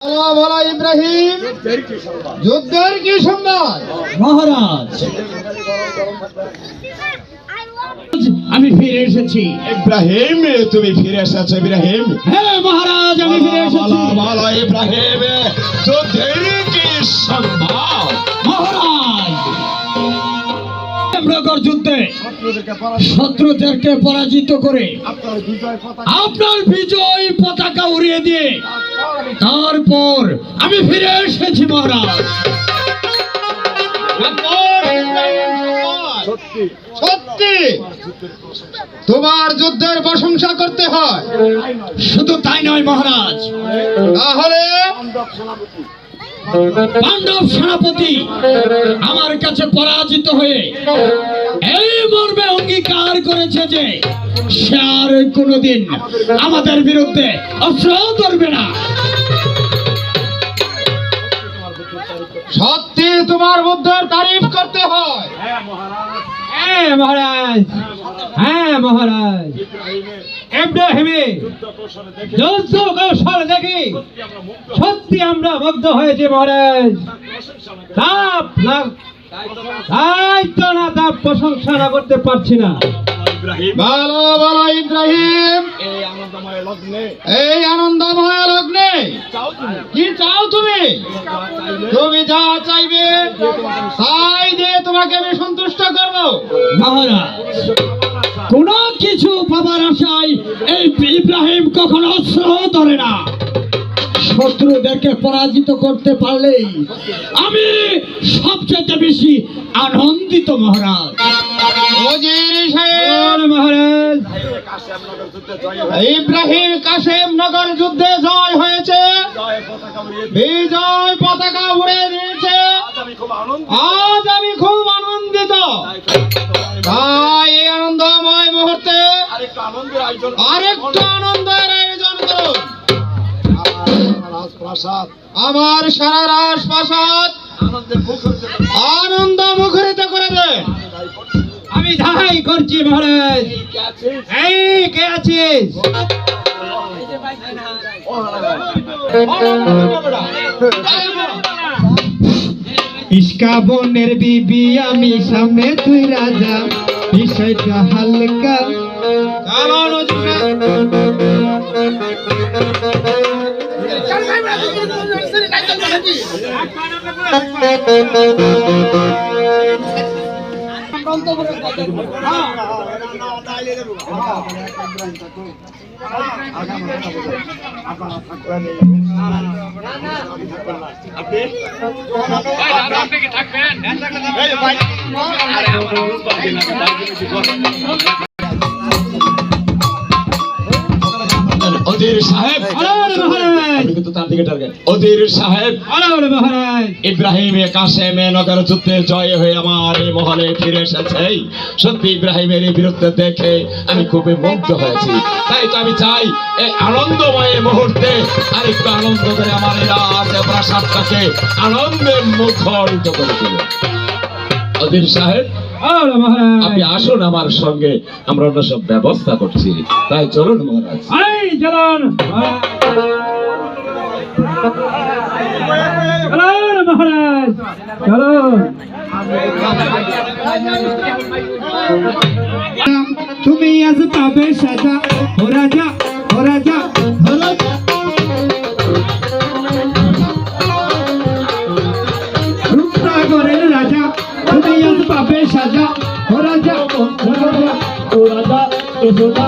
বলা বলা ইব্রাহিম যুদ্ধের কি সংবাদ? মহারাজ আমি ফিরে এসেছি। ইব্রাহিম তুমি ফিরে এসেছ ইব্রাহিম। হ্যাঁ মহারাজ আমি ফিরে এসেছি। বলা ইব্রাহিম যুদ্ধের কি সংবাদ? যুদ্ধে শত্রুদেরকে পরাজিত করে। আপনার বিজয় পতাকা উড়িয়ে দিয়ে তারপর আমি ফিরে এসেছি মহারাজ। সত্যি। তোমার যুদ্ধের প্রশংসা করতে হয়। শুধু তাই নয় মহারাজ। তাহলে পাণ্ডব সেনাপতি আমার কাছে পরাজিত হয়ে এই মর্মে অঙ্গীকার করেছে যে সে আর কোনোদিন আমাদের বিরুদ্ধে অস্ত্র ধরবে না। সত্যি তোমার বুদ্ধের তারিফ করতে হয়। হ্যাঁ মহারাজ। হ্যাঁ মহারাজ। ইব্রাহিমে যুদ্ধ কৌশল দেখি সত্যি আমরা মুগ্ধ হয়েছি মহারাজ। তাই তো না তাপ প্রশংসা না করতে পারছি না। ভালো ভালো ইব্রাহিম। এই আনন্দময় লগ্নে। কি চাও তুমি? তুমি যা চাইবে তাই দিয়ে তোমাকে আমি সন্তুষ্ট করব। মহারাজ কোন কিছু পাবার আশায় এই ইব্রাহিম কখনো অস্ত্র ধরে না। শত্রুদেরকে পরাজিত করতে পারলেই আমি সবচেয়ে বেশি আনন্দিত মহারাজ। মহারাজ। ইব্রাহিম কাশেম নগর যুদ্ধে জয় হয়েছে। বিজয় পতাকা উড়ে দিয়েছে। আজ আমি খুব আনন্দিত। তাই এই আনন্দময় মুহূর্তে আরেকটা আনন্দের আয়োজন করুন আমার সারা রাজপ্রাসাদ আনন্দ মুখরিত করে দেন আমি ধাই করছি মহারাজ। এই, কে আছিস? ইস্কা বনের বিবি, আমি সামনে তুই রাজা। বিষয়টা হালকা। অধীর সাহেব আমি কিন্তু তার দিকে টার্গেট অধীর সাহেব। ইব্রাহিম কাসেমে নগর যুদ্ধে জয় হয়ে আমার এই মহলে ফিরে এসেছে। সত্যি ইব্রাহিমের এই বীরত্ব দেখে আমি খুবই মুগ্ধ হয়েছি। তাই তো আমি চাই এই আনন্দময় মুহূর্তে আরেকটু আনন্দ করে আমার এই রাজ প্রাসাদটাকে আনন্দের মুখরিত করে দিল অধীর সাহেব আরে আপনি আসুন আমার সঙ্গে আমরা অন্য সব ব্যবস্থা করছি। তাই চলুন মহারাজ। চলুন মহারাজ চলুন তুমি আজ পাবে সাজা, ও রাজা ও রাজা ও রাজা আজ পাবে সাজা, ও রাজা ও রাজা ও রাজা